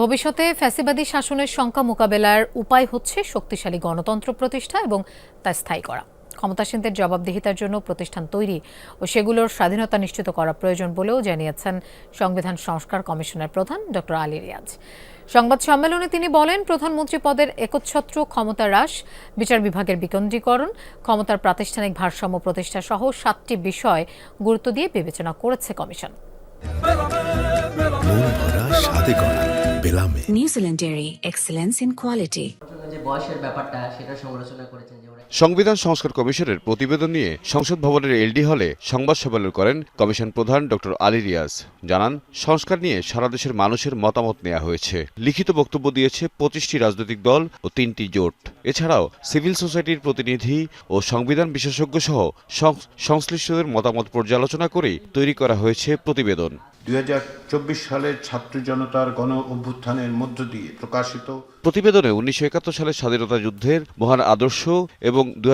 ভবিষ্যতে ফ্যাসিবাদী শাসনের শঙ্কা মোকাবেলার উপায় হচ্ছে শক্তিশালী গণতন্ত্র প্রতিষ্ঠা এবং তা স্থায়ী করা। ক্ষমতাসীনদের জবাবদিহিতার জন্য প্রতিষ্ঠান তৈরি ও সেগুলোর স্বাধীনতা নিশ্চিত করা প্রয়োজন বলেও জানিয়েছেন সংবিধান সংস্কার কমিশনের প্রধান ডক্টর আলী রিয়াজ। সংবাদ সম্মেলনে তিনি বলেন, প্রধানমন্ত্রী পদের একচ্ছত্র ক্ষমতা হ্রাস, বিচার বিভাগের বিকেন্দ্রীকরণ, ক্ষমতার প্রাতিষ্ঠানিক ভারসাম্য প্রতিষ্ঠা সহ সাতটি বিষয় গুরুত্ব দিয়ে বিবেচনা করেছে কমিশন। করা Dairy, excellence in বয়সের ব্যাপারটা সেটা সমালোচনা করেছেন সংবিধান সংস্কার কমিশনের প্রতিবেদন নিয়ে সংসদ ভবনের এলডি হলে সংবাদ সম্মেলন করেন কমিশন প্রধান ডক্টর আলী রিয়াজ। জানান সংস্কার নিয়ে সারা দেশের মানুষের মতামত নেওয়া হয়েছে। লিখিত বক্তব্য দিয়েছে পঁচিশটি রাজনৈতিক দল ও তিনটি জোট। এছাড়াও সিভিল সোসাইটির প্রতিনিধি ও সংবিধান বিশেষজ্ঞ সহ সংশ্লিষ্টদের মতামত পর্যালোচনা করেই তৈরি করা হয়েছে প্রতিবেদন। দুই হাজার চব্বিশ সালের ছাত্র জনতার গণ অভ্যুত্থানের মধ্য দিয়ে প্রকাশিত প্রতিবেদনে উনিশশো একাত্তর সালের স্বাধীনতা যুদ্ধের মহান আদর্শ এবং দুই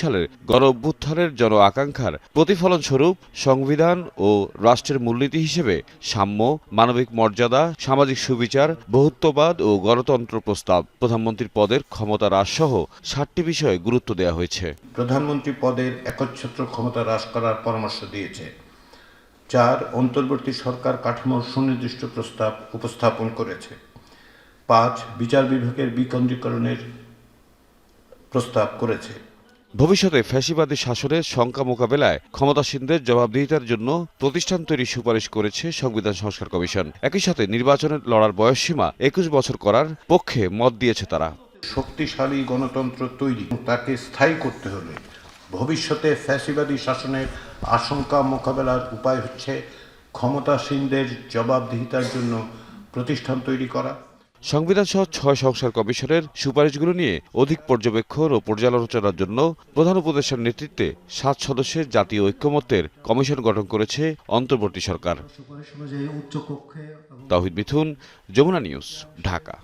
সালের গণ অভ্যুত্থানের জন আকাঙ্ক্ষার প্রতিফলন স্বরূপ সংবিধান ও রাষ্ট্রের মূলনীতি হিসেবে সাম্য মানবিক মর্যাদা সামাজিক সুবিচার বহুত্ববাদ ও গণতন্ত্র প্রস্তাব। প্রধানমন্ত্রীর পদের ক্ষমতা হ্রাস সহ ষাটটি বিষয়ে গুরুত্ব দেওয়া হয়েছে। প্রধানমন্ত্রী পদের একচ্ছত্র ক্ষমতা হ্রাস করার পরামর্শ দিয়েছে। চার অন্তর্বর্তী সরকার কাঠামোর সুনির্দিষ্ট প্রস্তাব উপস্থাপন করেছে। পাঁচ বিচার বিভাগের বিকেন্দ্রীকরণের প্রস্তাব করেছে। ভবিষ্যতে ফ্যাসিবাদী শাসনের শঙ্কা মোকাবেলায় ক্ষমতাসীনদের জবাবদিহিতার জন্য প্রতিষ্ঠান তৈরির সুপারিশ করেছে সংবিধান সংস্কার কমিশন। একই সাথে নির্বাচনের লড়ার বয়সসীমা একুশ বছর করার পক্ষে মত দিয়েছে তারা। শক্তিশালী গণতন্ত্র তৈরি তাকে স্থায়ী করতে হলে ভবিষ্যতে ফ্যাসিবাদী শাসনের আশঙ্কা মোকাবেলার উপায় হচ্ছে ক্ষমতাসীনদের জবাবদিহিতার জন্য প্রতিষ্ঠান তৈরি করা। সংবিধান সহ ছয় সংস্কার কমিশনের সুপারিশগুলো নিয়ে অধিক পর্যবেক্ষণ ও পর্যালোচনার জন্য প্রধান উপদেষ্টার নেতৃত্বে সাত সদস্যের জাতীয় ঐক্যমত্যের কমিশন গঠন করেছে অন্তর্বর্তী সরকার। তাহিদ মিথুন যমুনা নিউজ ঢাকা।